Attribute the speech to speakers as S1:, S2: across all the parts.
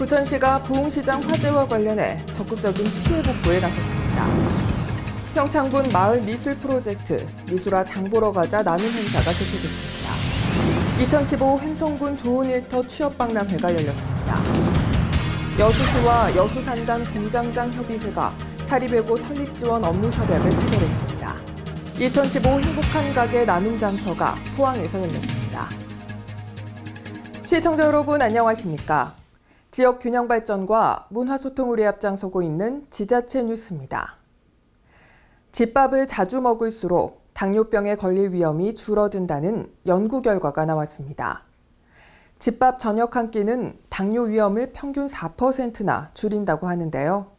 S1: 부천시가 부흥시장 화재와 관련해 적극적인 피해 복구에 나섰습니다. 평창군 마을 미술 프로젝트 미술화 장보러 가자 나눔 행사가 개최됐습니다. 2015 횡성군 좋은 일터 취업 박람회가 열렸습니다. 여수시와 여수산단 공장장 협의회가 사립외고 설립 지원 업무 협약을 체결했습니다. 2015 행복한 가게 나눔 장터가 포항에서 열렸습니다. 시청자 여러분 안녕하십니까? 지역 균형 발전과 문화 소통을 앞장서고 있는 지자체 뉴스입니다. 집밥을 자주 먹을수록 당뇨병에 걸릴 위험이 줄어든다는 연구 결과가 나왔습니다. 집밥 저녁 한 끼는 당뇨 위험을 평균 4%나 줄인다고 하는데요.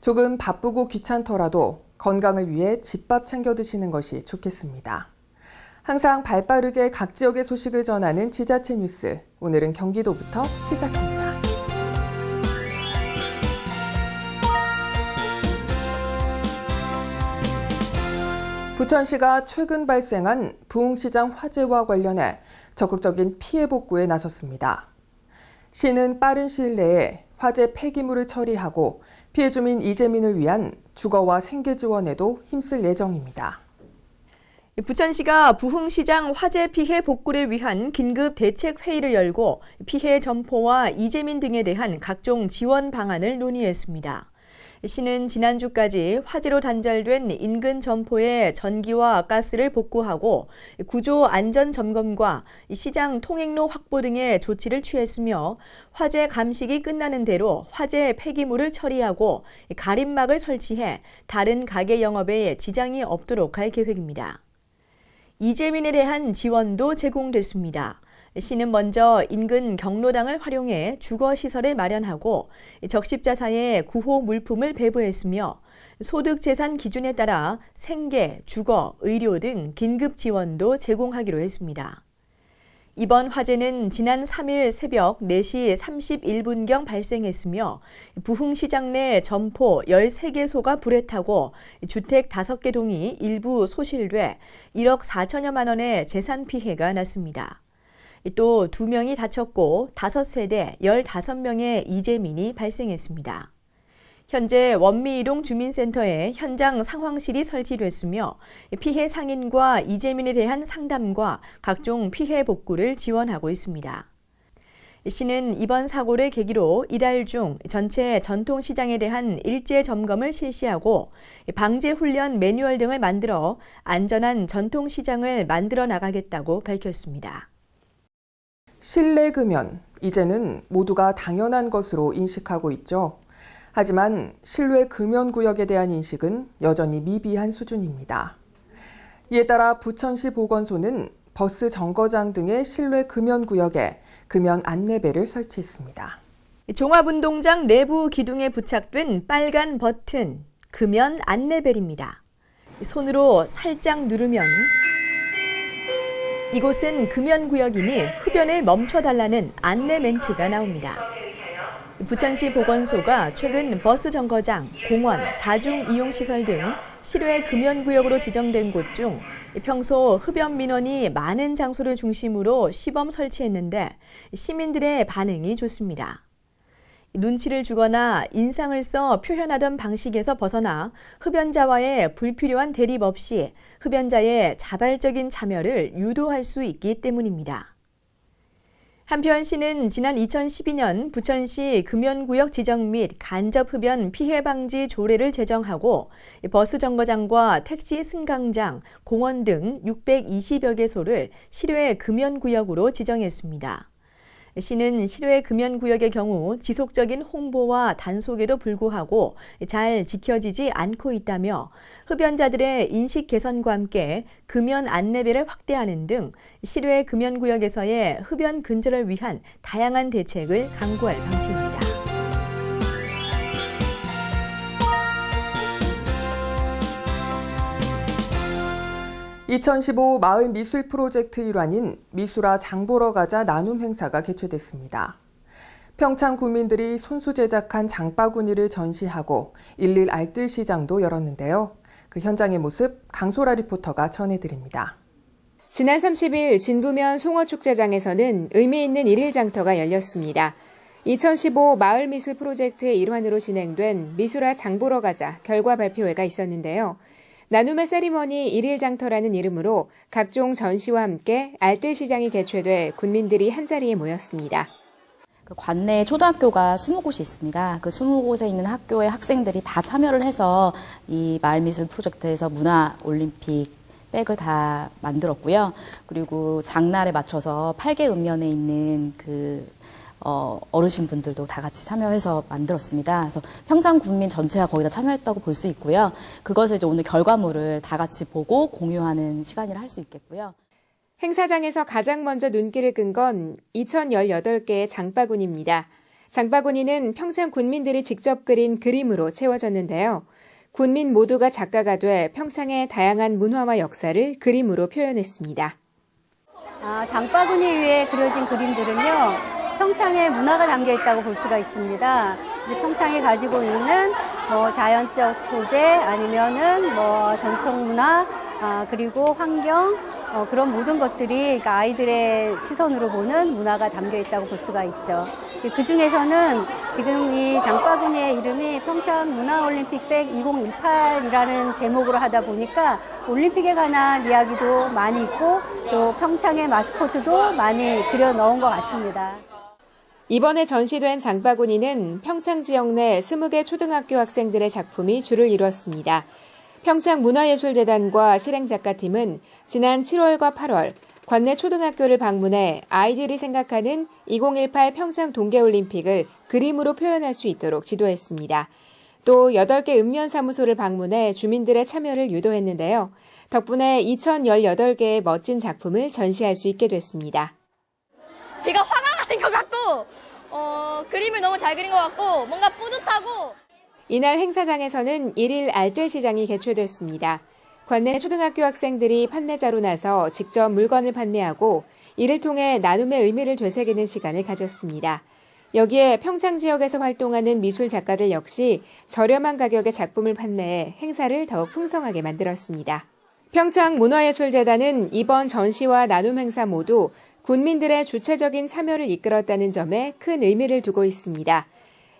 S1: 조금 바쁘고 귀찮더라도 건강을 위해 집밥 챙겨 드시는 것이 좋겠습니다. 항상 발 빠르게 각 지역의 소식을 전하는 지자체 뉴스. 오늘은 경기도부터 시작합니다. 부천시가 최근 발생한 부흥시장 화재와 관련해 적극적인 피해 복구에 나섰습니다. 시는 빠른 시일 내에 화재 폐기물을 처리하고 피해 주민 이재민을 위한 주거와 생계 지원에도 힘쓸 예정입니다.
S2: 부천시가 부흥시장 화재 피해 복구를 위한 긴급 대책 회의를 열고 피해 점포와 이재민 등에 대한 각종 지원 방안을 논의했습니다. 시는 지난주까지 화재로 단절된 인근 점포의 전기와 가스를 복구하고 구조 안전 점검과 시장 통행로 확보 등의 조치를 취했으며 화재 감식이 끝나는 대로 화재 폐기물을 처리하고 가림막을 설치해 다른 가게 영업에 지장이 없도록 할 계획입니다. 이재민에 대한 지원도 제공됐습니다. 시는 먼저 인근 경로당을 활용해 주거시설을 마련하고 적십자사에 구호 물품을 배부했으며 소득재산 기준에 따라 생계, 주거, 의료 등 긴급 지원도 제공하기로 했습니다. 이번 화재는 지난 3일 새벽 4시 31분경 발생했으며 부흥시장 내 점포 13개소가 불에 타고 주택 5개 동이 일부 소실돼 1억 4천여만 원의 재산 피해가 났습니다. 또 2명이 다쳤고 5세대 15명의 이재민이 발생했습니다. 현재 원미이동 주민센터에 현장 상황실이 설치됐으며 피해 상인과 이재민에 대한 상담과 각종 피해 복구를 지원하고 있습니다. 시는 이번 사고를 계기로 이달 중 전체 전통시장에 대한 일제 점검을 실시하고 방제 훈련 매뉴얼 등을 만들어 안전한 전통시장을 만들어 나가겠다고 밝혔습니다.
S1: 실내 금연, 이제는 모두가 당연한 것으로 인식하고 있죠. 하지만 실외 금연 구역에 대한 인식은 여전히 미비한 수준입니다. 이에 따라 부천시 보건소는 버스 정거장 등의 실외 금연 구역에 금연 안내배를 설치했습니다.
S2: 종합운동장 내부 기둥에 부착된 빨간 버튼, 금연 안내벨입니다. 손으로 살짝 누르면 이곳은 금연구역이니 흡연을 멈춰달라는 안내 멘트가 나옵니다. 부천시 보건소가 최근 버스 정거장, 공원, 다중이용시설 등 실외 금연구역으로 지정된 곳 중 평소 흡연 민원이 많은 장소를 중심으로 시범 설치했는데 시민들의 반응이 좋습니다. 눈치를 주거나 인상을 써 표현하던 방식에서 벗어나 흡연자와의 불필요한 대립 없이 흡연자의 자발적인 참여를 유도할 수 있기 때문입니다. 한편 시는 지난 2012년 부천시 금연구역 지정 및 간접 흡연 피해 방지 조례를 제정하고 버스 정거장과 택시 승강장, 공원 등 620여 개소를 실외 금연구역으로 지정했습니다. 시는 실외 금연 구역의 경우 지속적인 홍보와 단속에도 불구하고 잘 지켜지지 않고 있다며 흡연자들의 인식 개선과 함께 금연 안내배를 확대하는 등 실외 금연 구역에서의 흡연 근절을 위한 다양한 대책을 강구할 방침입니다.
S1: 2015 마을 미술 프로젝트 일환인 미술화 장보러 가자 나눔 행사가 개최됐습니다. 평창 구민들이 손수 제작한 장바구니를 전시하고 일일 알뜰 시장도 열었는데요. 그 현장의 모습 강소라 리포터가 전해드립니다.
S3: 지난 30일 진부면 송어축제장에서는 의미 있는 일일 장터가 열렸습니다. 2015 마을 미술 프로젝트의 일환으로 진행된 미술화 장보러 가자 결과 발표회가 있었는데요. 나눔의 세리머니 일일 장터라는 이름으로 각종 전시와 함께 알뜰시장이 개최돼 군민들이 한자리에 모였습니다.
S4: 그 관내에 초등학교가 20곳이 있습니다. 그 20곳에 있는 학교의 학생들이 다 참여를 해서 이 마을미술 프로젝트에서 문화 올림픽 백을 다 만들었고요. 그리고 장날에 맞춰서 8개 읍면에 있는 그 어, 어르신 분들도 다 같이 참여해서 만들었습니다. 그래서 평창 국민 전체가 거기다 참여했다고 볼 수 있고요. 그것을 이제 오늘 결과물을 다 같이 보고 공유하는 시간이라 할수 있겠고요.
S3: 행사장에서 가장 먼저 눈길을 끈 건 2018개의 장바구니입니다. 장바구니는 평창 군민들이 직접 그린 그림으로 채워졌는데요. 군민 모두가 작가가 돼 평창의 다양한 문화와 역사를 그림으로 표현했습니다.
S5: 아, 장바구니 위에 그려진 그림들은요, 평창의 문화가 담겨 있다고 볼 수가 있습니다. 평창이 가지고 있는 뭐 자연적 소재 아니면은 뭐 전통 문화, 아, 그리고 환경, 어, 그런 모든 것들이 그러니까 아이들의 시선으로 보는 문화가 담겨 있다고 볼 수가 있죠. 그 중에서는 지금 이 장바구니의 이름이 평창 문화올림픽백 2018이라는 제목으로 하다 보니까 올림픽에 관한 이야기도 많이 있고 또 평창의 마스코트도 많이 그려 넣은 것 같습니다.
S3: 이번에 전시된 장바구니는 평창 지역 내 20개 초등학교 학생들의 작품이 주를 이뤘습니다. 평창문화예술재단과 실행작가팀은 지난 7월과 8월 관내 초등학교를 방문해 아이들이 생각하는 2018 평창 동계올림픽을 그림으로 표현할 수 있도록 지도했습니다. 또 8개 읍면사무소를 방문해 주민들의 참여를 유도했는데요. 덕분에 2018개의 멋진 작품을 전시할 수 있게 됐습니다.
S6: 제가 화가 나는 것 같고 어, 그림을 너무 잘 그린 것 같고 뭔가 뿌듯하고
S3: 이날 행사장에서는 일일 알뜰시장이 개최됐습니다. 관내 초등학교 학생들이 판매자로 나서 직접 물건을 판매하고 이를 통해 나눔의 의미를 되새기는 시간을 가졌습니다. 여기에 평창 지역에서 활동하는 미술 작가들 역시 저렴한 가격의 작품을 판매해 행사를 더욱 풍성하게 만들었습니다. 평창 문화예술재단은 이번 전시와 나눔 행사 모두 군민들의 주체적인 참여를 이끌었다는 점에 큰 의미를 두고 있습니다.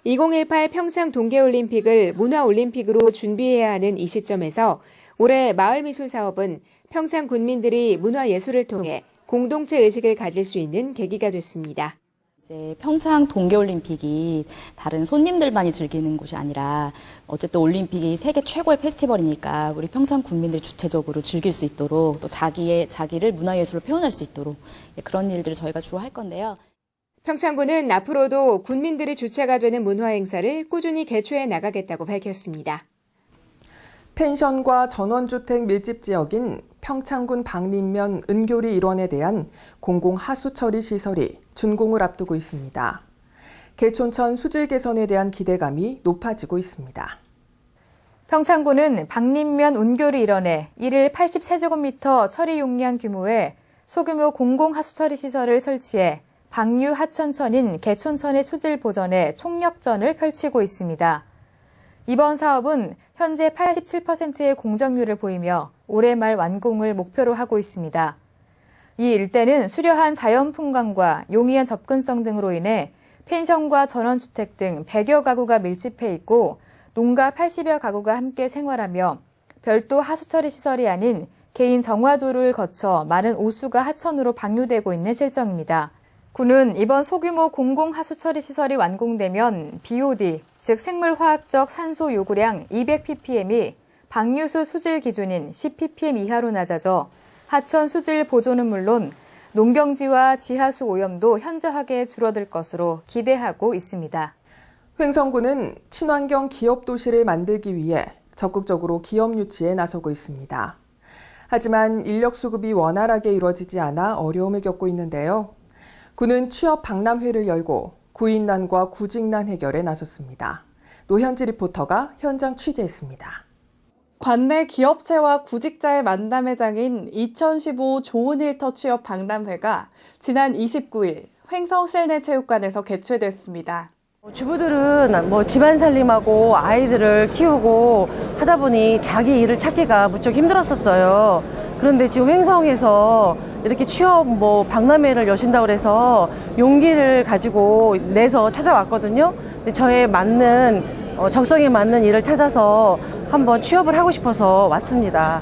S3: 2018 평창 동계올림픽을 문화올림픽으로 준비해야 하는 이 시점에서 올해 마을미술 사업은 평창 군민들이 문화예술을 통해 공동체 의식을 가질 수 있는 계기가 됐습니다.
S4: 이제 평창 동계올림픽이 다른 손님들만이 즐기는 곳이 아니라 어쨌든 올림픽이 세계 최고의 페스티벌이니까 우리 평창 국민들이 주체적으로 즐길 수 있도록 또 자기의 자기를 문화예술로 표현할 수 있도록 예, 그런 일들을 저희가 주로 할 건데요.
S3: 평창군은 앞으로도 군민들이 주체가 되는 문화 행사를 꾸준히 개최해 나가겠다고 밝혔습니다.
S1: 펜션과 전원주택 밀집 지역인 평창군 박림면 은교리 일원에 대한 공공 하수 처리 시설이 준공을 앞두고 있습니다. 개촌천 수질 개선에 대한 기대감이 높아지고 있습니다.
S7: 평창군은 박림면 운교리 일원에 1일 83제곱미터 처리 용량 규모의 소규모 공공 하수 처리 시설을 설치해 방류 하천천인 개촌천의 수질 보전에 총력전을 펼치고 있습니다. 이번 사업은 현재 87%의 공정률을 보이며 올해 말 완공을 목표로 하고 있습니다. 이 일대는 수려한 자연 풍광과 용이한 접근성 등으로 인해 펜션과 전원주택 등 100여 가구가 밀집해 있고 농가 80여 가구가 함께 생활하며 별도 하수처리 시설이 아닌 개인 정화조를 거쳐 많은 오수가 하천으로 방류되고 있는 실정입니다. 군은 이번 소규모 공공 하수처리 시설이 완공되면 BOD, 즉 생물화학적 산소 요구량 200ppm이 방류수 수질 기준인 10ppm 이하로 낮아져 하천 수질 보존은 물론 농경지와 지하수 오염도 현저하게 줄어들 것으로 기대하고 있습니다.
S1: 횡성군은 친환경 기업 도시를 만들기 위해 적극적으로 기업 유치에 나서고 있습니다. 하지만 인력 수급이 원활하게 이루어지지 않아 어려움을 겪고 있는데요. 군은 취업 박람회를 열고 구인난과 구직난 해결에 나섰습니다. 노현지 리포터가 현장 취재했습니다.
S8: 관내 기업체와 구직자의 만남의 장인 2015 좋은 일터 취업 박람회가 지난 29일 횡성 실내 체육관에서 개최됐습니다.
S9: 주부들은 뭐 집안 살림하고 아이들을 키우고 하다 보니 자기 일을 찾기가 무척 힘들었었어요. 그런데 지금 횡성에서 이렇게 취업 뭐 박람회를 여신다고 그래서 용기를 가지고 내서 찾아왔거든요. 저에 맞는 어, 적성에 맞는 일을 찾아서 한번 취업을 하고 싶어서 왔습니다.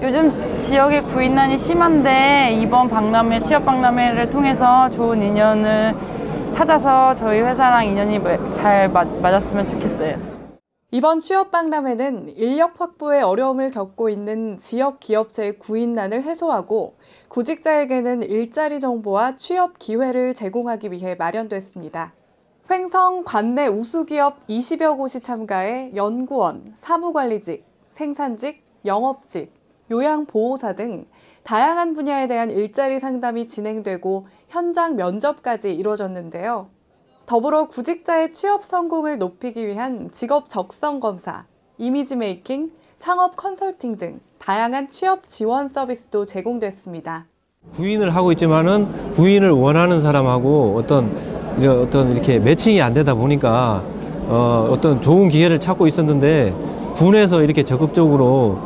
S10: 요즘 지역의 구인난이 심한데 이번 박람회 취업 박람회를 통해서 좋은 인연을 찾아서 저희 회사랑 인연이 잘 맞, 맞았으면 좋겠어요.
S8: 이번 취업 박람회는 인력 확보에 어려움을 겪고 있는 지역 기업체의 구인난을 해소하고 구직자에게는 일자리 정보와 취업 기회를 제공하기 위해 마련됐습니다. 횡성 관내 우수기업 20여 곳이 참가해 연구원, 사무관리직, 생산직, 영업직, 요양보호사 등 다양한 분야에 대한 일자리 상담이 진행되고 현장 면접까지 이루어졌는데요. 더불어 구직자의 취업 성공을 높이기 위한 직업 적성 검사, 이미지 메이킹, 창업 컨설팅 등 다양한 취업 지원 서비스도 제공됐습니다.
S11: 구인을 하고 있지만은 구인을 원하는 사람하고 어떤 어떤 이렇게 매칭이 안 되다 보니까 어, 어떤 좋은 기회를 찾고 있었는데 군에서 이렇게 적극적으로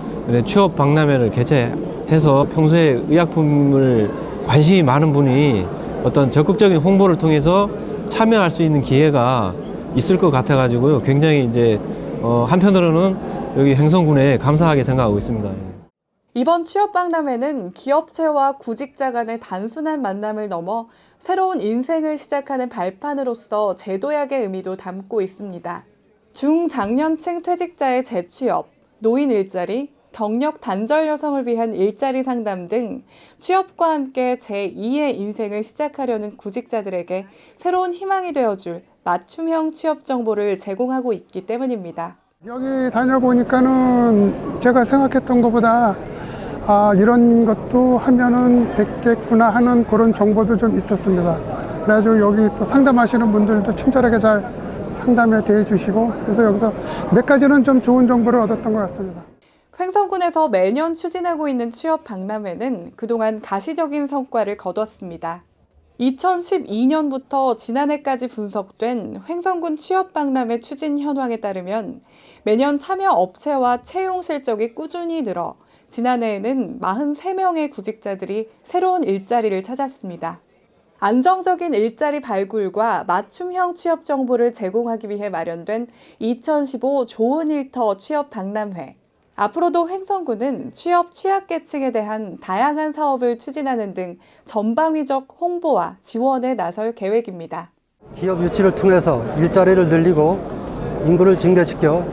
S11: 취업 박람회를 개최해서 평소에 의약품을 관심이 많은 분이 어떤 적극적인 홍보를 통해서 참여할 수 있는 기회가 있을 것 같아 가지고요. 굉장히 이제 어, 한편으로는 여기 행성군에 감사하게 생각하고 있습니다.
S8: 이번 취업 박람회는 기업체와 구직자 간의 단순한 만남을 넘어 새로운 인생을 시작하는 발판으로서 제도약의 의미도 담고 있습니다. 중장년층 퇴직자의 재취업, 노인 일자리, 경력 단절 여성을 위한 일자리 상담 등 취업과 함께 제2의 인생을 시작하려는 구직자들에게 새로운 희망이 되어줄 맞춤형 취업 정보를 제공하고 있기 때문입니다.
S12: 여기 다녀보니까는 제가 생각했던 것보다 아, 이런 것도 하면은 됐겠구나 하는 그런 정보도 좀 있었습니다. 그래가지고 여기 또 상담하시는 분들도 친절하게 잘 상담에 대해 주시고 그래서 여기서 몇 가지는 좀 좋은 정보를 얻었던 것 같습니다.
S8: 횡성군에서 매년 추진하고 있는 취업 박람회는 그동안 가시적인 성과를 거뒀습니다. 2012년부터 지난해까지 분석된 횡성군 취업 박람회 추진 현황에 따르면 매년 참여 업체와 채용 실적이 꾸준히 늘어 지난해에는 43명의 구직자들이 새로운 일자리를 찾았습니다. 안정적인 일자리 발굴과 맞춤형 취업 정보를 제공하기 위해 마련된 2015 좋은 일터 취업 박람회. 앞으로도 횡성군은 취업 취약계층에 대한 다양한 사업을 추진하는 등 전방위적 홍보와 지원에 나설 계획입니다.
S13: 기업 유치를 통해서 일자리를 늘리고 인구를 증대시켜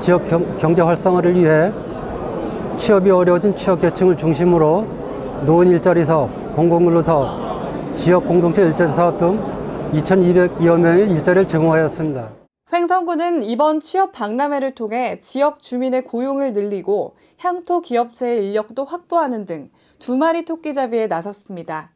S13: 지역 경제 활성화를 위해 취업이 어려워진 취약계층을 중심으로 노인 일자리 사업, 공공근로 사업, 지역 공동체 일자리 사업 등 2,200여 명의 일자리를 제공하였습니다.
S8: 횡성군은 이번 취업 박람회를 통해 지역 주민의 고용을 늘리고 향토 기업체의 인력도 확보하는 등 두 마리 토끼잡이에 나섰습니다.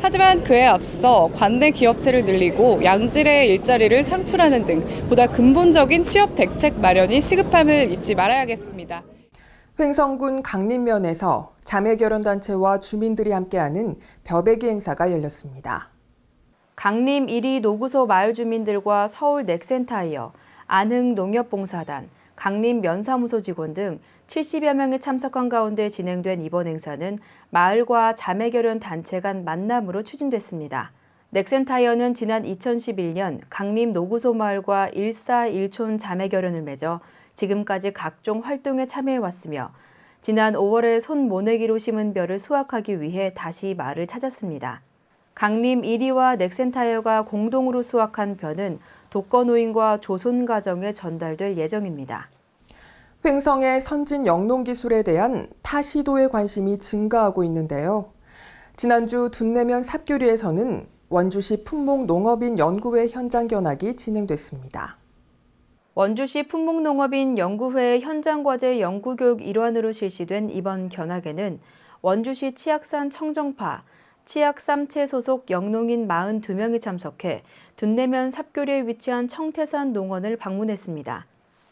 S8: 하지만 그에 앞서 관내 기업체를 늘리고 양질의 일자리를 창출하는 등 보다 근본적인 취업 대책 마련이 시급함을 잊지 말아야겠습니다.
S1: 횡성군 강림면에서 자매결혼단체와 주민들이 함께하는 벼베기 행사가 열렸습니다.
S14: 강림 1위 노구소 마을 주민들과 서울 넥센타이어, 안흥 농협봉사단, 강림 면사무소 직원 등 70여 명이 참석한 가운데 진행된 이번 행사는 마을과 자매결연 단체 간 만남으로 추진됐습니다. 넥센타이어는 지난 2011년 강림 노구소 마을과 141촌 자매결연을 맺어 지금까지 각종 활동에 참여해왔으며 지난 5월에 손 모내기로 심은 벼를 수확하기 위해 다시 마을을 찾았습니다. 강림 1위와 넥센타이어가 공동으로 수확한 벼는 독거노인과 조손가정에 전달될 예정입니다.
S1: 횡성의 선진 영농 기술에 대한 타 시도의 관심이 증가하고 있는데요. 지난주 둔내면 삽교리에서는 원주시 품목 농업인 연구회 현장 견학이 진행됐습니다.
S14: 원주시 품목농업인 연구회 현장과제 연구교육 일환으로 실시된 이번 견학에는 원주시 치악산 청정파, 치악 쌈채 소속 영농인 42명이 참석해 둔내면 삽교리에 위치한 청태산 농원을 방문했습니다.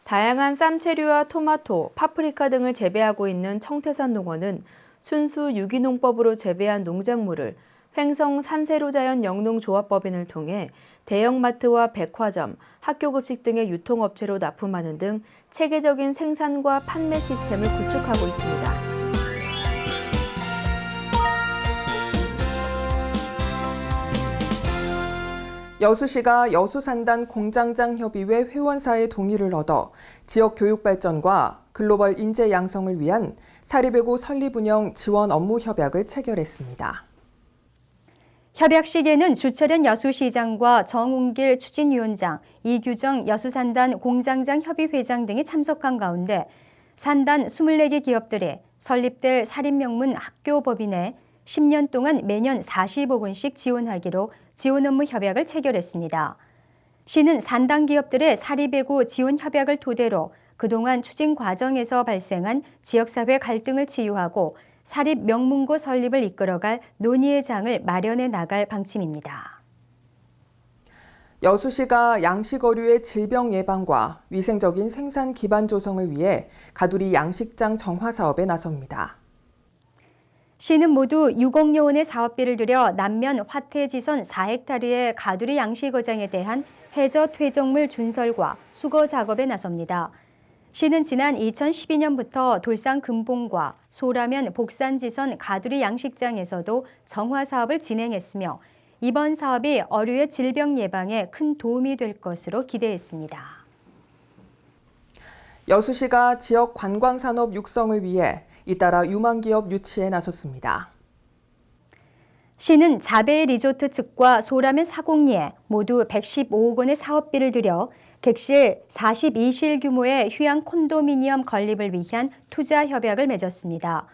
S14: 다양한 쌈채류와 토마토, 파프리카 등을 재배하고 있는 청태산 농원은 순수 유기농법으로 재배한 농작물을 횡성 산세로자연 영농조합법인을 통해 대형마트와 백화점, 학교급식 등의 유통업체로 납품하는 등 체계적인 생산과 판매 시스템을 구축하고 있습니다.
S1: 여수시가 여수산단 공장장 협의회 회원사의 동의를 얻어 지역 교육 발전과 글로벌 인재 양성을 위한 사립외고 설립 운영 지원 업무 협약을 체결했습니다.
S5: 협약식에는 주철현 여수시장과 정웅길 추진위원장, 이규정 여수산단 공장장 협의회장 등이 참석한 가운데 산단 24개 기업들이 설립될 사립명문 학교법인에 10년 동안 매년 40억 원씩 지원하기로 지원 업무 협약을 체결했습니다. 시는 산단 기업들의 사립외고 지원 협약을 토대로 그동안 추진 과정에서 발생한 지역사회 갈등을 치유하고 사립 명문고 설립을 이끌어갈 논의의 장을 마련해 나갈 방침입니다.
S1: 여수시가 양식어류의 질병 예방과 위생적인 생산 기반 조성을 위해 가두리 양식장 정화 사업에 나섭니다.
S5: 시는 모두 6억여 원의 사업비를 들여 남면 화태지선 4헥타르의 가두리 양식어장에 대한 해저 퇴적물 준설과 수거 작업에 나섭니다. 시는 지난 2012년부터 돌산 금봉과 소라면 복산지선 가두리 양식장에서도 정화 사업을 진행했으며 이번 사업이 어류의 질병 예방에 큰 도움이 될 것으로 기대했습니다.
S1: 여수시가 지역 관광산업 육성을 위해 잇따라 유망기업 유치에 나섰습니다.
S5: 시는 자베 리조트 측과 소라면 사공리에 모두 115억 원의 사업비를 들여 객실 42실 규모의 휴양 콘도미니엄 건립을 위한 투자 협약을 맺었습니다.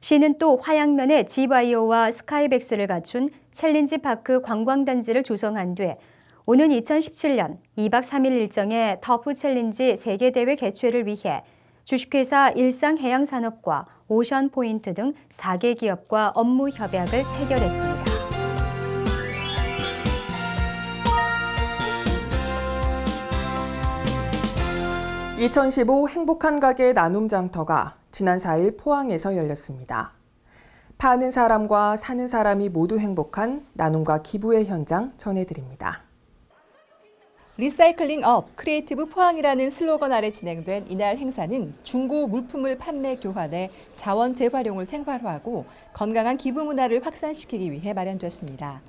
S5: 시는 또 화양면에 지바이오와 스카이백스를 갖춘 챌린지 파크 관광단지를 조성한 뒤 오는 2017년 2박 3일 일정의 터프 챌린지 세계대회 개최를 위해 주식회사 일상해양산업과 오션포인트 등 4개 기업과 업무 협약을 체결했습니다.
S1: (2015) 행복한 가게 나눔 장터가 지난 4일 포항에서 열렸습니다. 파는 사람과 사는 사람이 모두 행복한 나눔과 기부의 현장 전해드립니다.
S15: 리사이클링 업 크리에이티브 포항이라는 슬로건 아래 진행된 이날 행사는 중고 물품을 판매 교환해 자원 재활용을 생활화하고 건강한 기부 문화를 확산시키기 위해 마련됐습니다.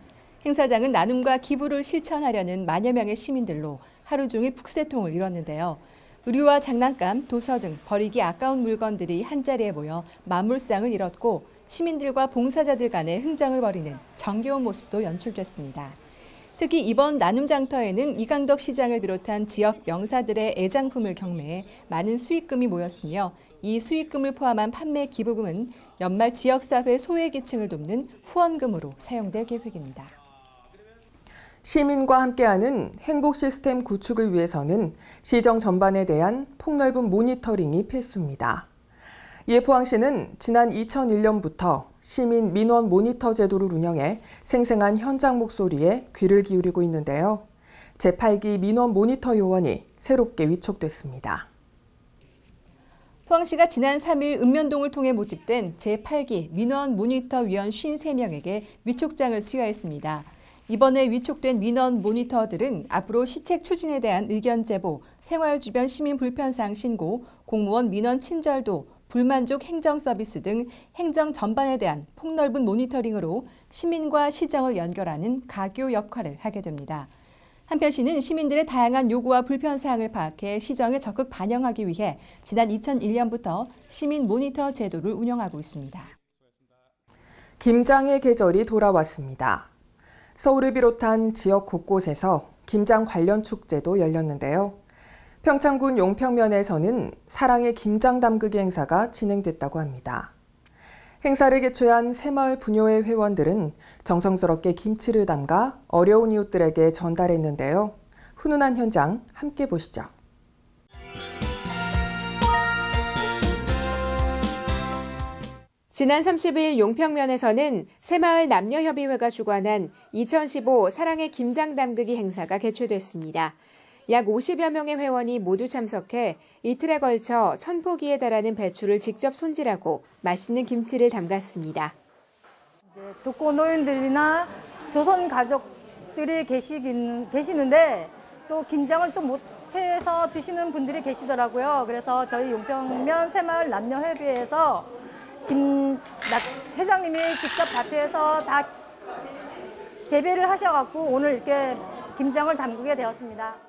S15: 행사장은 나눔과 기부를 실천하려는 만여 명의 시민들로 하루 종일 북새통을 이뤘는데요. 의류와 장난감, 도서 등 버리기 아까운 물건들이 한자리에 모여 만물상을 이뤘고 시민들과 봉사자들 간의 흥정을 벌이는 정겨운 모습도 연출됐습니다. 특히 이번 나눔 장터에는 이강덕 시장을 비롯한 지역 명사들의 애장품을 경매해 많은 수익금이 모였으며 이 수익금을 포함한 판매 기부금은 연말 지역사회 소외계층을 돕는 후원금으로 사용될 계획입니다.
S1: 시민과 함께하는 행복 시스템 구축을 위해서는 시정 전반에 대한 폭넓은 모니터링이 필수입니다. 이에 포항시는 지난 2001년부터 시민 민원 모니터 제도를 운영해 생생한 현장 목소리에 귀를 기울이고 있는데요. 제8기 민원 모니터 요원이 새롭게 위촉됐습니다.
S15: 포항시가 지난 3일 읍면동을 통해 모집된 제8기 민원 모니터 위원 53명에게 위촉장을 수여했습니다. 이번에 위촉된 민원 모니터들은 앞으로 시책 추진에 대한 의견 제보, 생활 주변 시민 불편사항 신고, 공무원 민원 친절도, 불만족 행정 서비스 등 행정 전반에 대한 폭넓은 모니터링으로 시민과 시정을 연결하는 가교 역할을 하게 됩니다. 한편 시는 시민들의 다양한 요구와 불편 사항을 파악해 시정에 적극 반영하기 위해 지난 2001년부터 시민 모니터 제도를 운영하고 있습니다.
S1: 김장의 계절이 돌아왔습니다. 서울을 비롯한 지역 곳곳에서 김장 관련 축제도 열렸는데요. 평창군 용평면에서는 사랑의 김장 담그기 행사가 진행됐다고 합니다. 행사를 개최한 새마을 분녀회 회원들은 정성스럽게 김치를 담가 어려운 이웃들에게 전달했는데요. 훈훈한 현장 함께 보시죠.
S3: 지난 30일 용평면에서는 새마을 남녀협의회가 주관한 2015 사랑의 김장 담그기 행사가 개최됐습니다. 약 50여 명의 회원이 모두 참석해 이틀에 걸쳐 천포기에 달하는 배추를 직접 손질하고 맛있는 김치를 담갔습니다.
S16: 독거 노인들이나 조선 가족들이 계시긴, 계시는데 또 김장을 또 못해서 드시는 분들이 계시더라고요. 그래서 저희 용평면 새마을 남녀협의회에서 김 회장님이 직접 밭에서 다 재배를 하셔갖고 오늘 이렇게 김장을 담그게 되었습니다.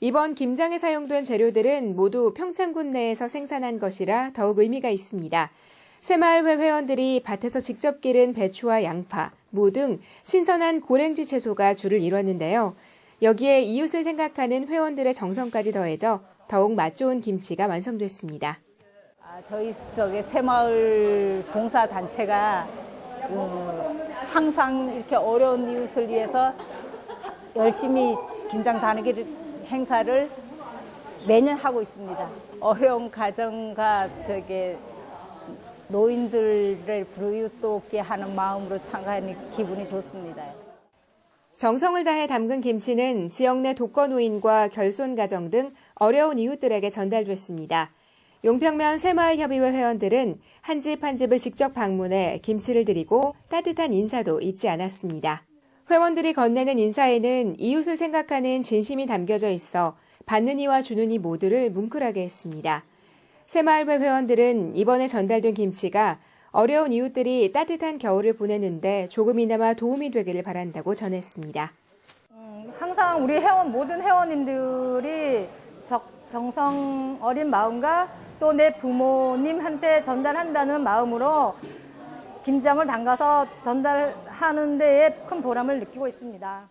S3: 이번 김장에 사용된 재료들은 모두 평창군 내에서 생산한 것이라 더욱 의미가 있습니다. 새마을회 회원들이 밭에서 직접 기른 배추와 양파, 무 등 신선한 고랭지 채소가 주를 이뤘는데요. 여기에 이웃을 생각하는 회원들의 정성까지 더해져 더욱 맛 좋은 김치가 완성됐습니다.
S17: 아, 저희 저기 새마을 봉사 단체가 음, 항상 이렇게 어려운 이웃을 위해서 열심히 김장 다니기 행사를 매년 하고 있습니다. 어려운 가정과 저기 노인들을 부르짖게 하는 마음으로 참가하니 기분이 좋습니다.
S3: 정성을 다해 담근 김치는 지역 내 독거 노인과 결손 가정 등 어려운 이웃들에게 전달됐습니다. 용평면 새마을협의회 회원들은 한 집한 집을 직접 방문해 김치를 드리고 따뜻한 인사도 잊지 않았습니다. 회원들이 건네는 인사에는 이웃을 생각하는 진심이 담겨져 있어 받는 이와 주는 이 모두를 뭉클하게 했습니다. 새마을회 회원들은 이번에 전달된 김치가 어려운 이웃들이 따뜻한 겨울을 보내는데 조금이나마 도움이 되기를 바란다고 전했습니다.
S16: 항상 우리 회원 모든 회원님들이 적- 정성 어린 마음과 또 내 부모님한테 전달한다는 마음으로 김장을 담가서 전달 하는 데에 큰 보람을 느끼고 있습니다.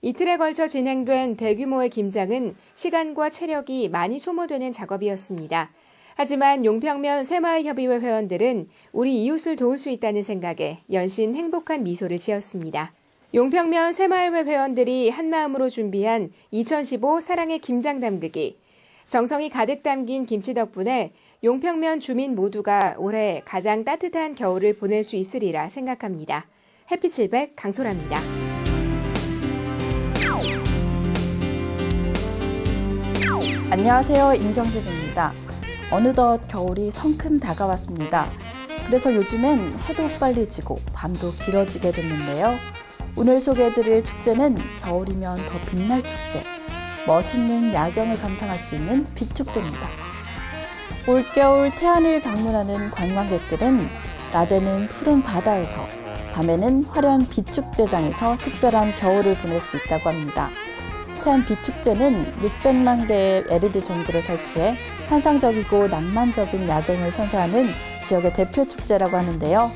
S3: 이틀에 걸쳐 진행된 대규모의 김장은 시간과 체력이 많이 소모되는 작업이었습니다. 하지만 용평면 새마을협의회 회원들은 우리 이웃을 도울 수 있다는 생각에 연신 행복한 미소를 지었습니다. 용평면 새마을회 회원들이 한마음으로 준비한 2015 사랑의 김장 담그기. 정성이 가득 담긴 김치 덕분에 용평면 주민 모두가 올해 가장 따뜻한 겨울을 보낼 수 있으리라 생각합니다. 햇빛700 강소라입니다.
S18: 안녕하세요. 임경진입니다. 어느덧 겨울이 성큼 다가왔습니다. 그래서 요즘엔 해도 빨리 지고 밤도 길어지게 됐는데요. 오늘 소개해드릴 축제는 겨울이면 더 빛날 축제, 멋있는 야경을 감상할 수 있는 빛축제입니다. 올겨울 태안을 방문하는 관광객들은 낮에는 푸른 바다에서, 밤에는 화려한 빛축제장에서 특별한 겨울을 보낼 수 있다고 합니다. 태안 빛축제는 600만 대의 LED 전구를 설치해 환상적이고 낭만적인 야경을 선사하는 지역의 대표 축제라고 하는데요.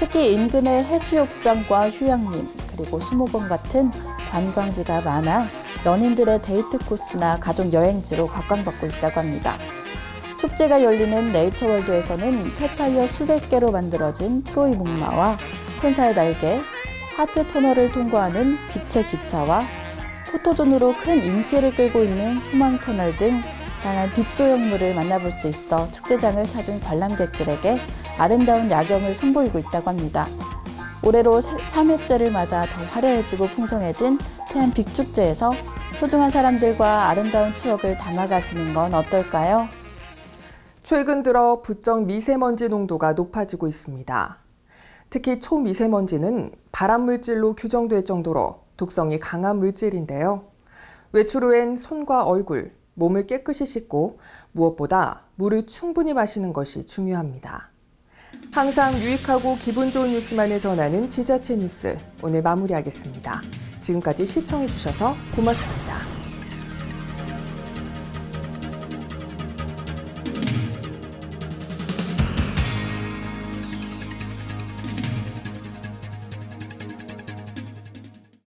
S18: 특히 인근의 해수욕장과 휴양림, 그리고 수목원 같은 관광지가 많아 연인들의 데이트 코스나 가족 여행지로 각광받고 있다고 합니다. 축제가 열리는 네이처월드에서는 폐타이어 수백 개로 만들어진 트로이 목마와 천사의 날개, 하트 터널을 통과하는 빛의 기차와 포토존으로 큰 인기를 끌고 있는 소망 터널 등 다양한 빛 조형물을 만나볼 수 있어 축제장을 찾은 관람객들에게 아름다운 야경을 선보이고 있다고 합니다. 올해로 3회째를 맞아 더 화려해지고 풍성해진 태안 빅축제에서 소중한 사람들과 아름다운 추억을 담아가시는 건 어떨까요?
S1: 최근 들어 부쩍 미세먼지 농도가 높아지고 있습니다. 특히 초미세먼지는 발암물질로 규정될 정도로 독성이 강한 물질인데요. 외출 후엔 손과 얼굴, 몸을 깨끗이 씻고 무엇보다 물을 충분히 마시는 것이 중요합니다. 항상 유익하고 기분 좋은 뉴스만을 전하는 지자체 뉴스 오늘 마무리하겠습니다. 지금까지 시청해주셔서 고맙습니다.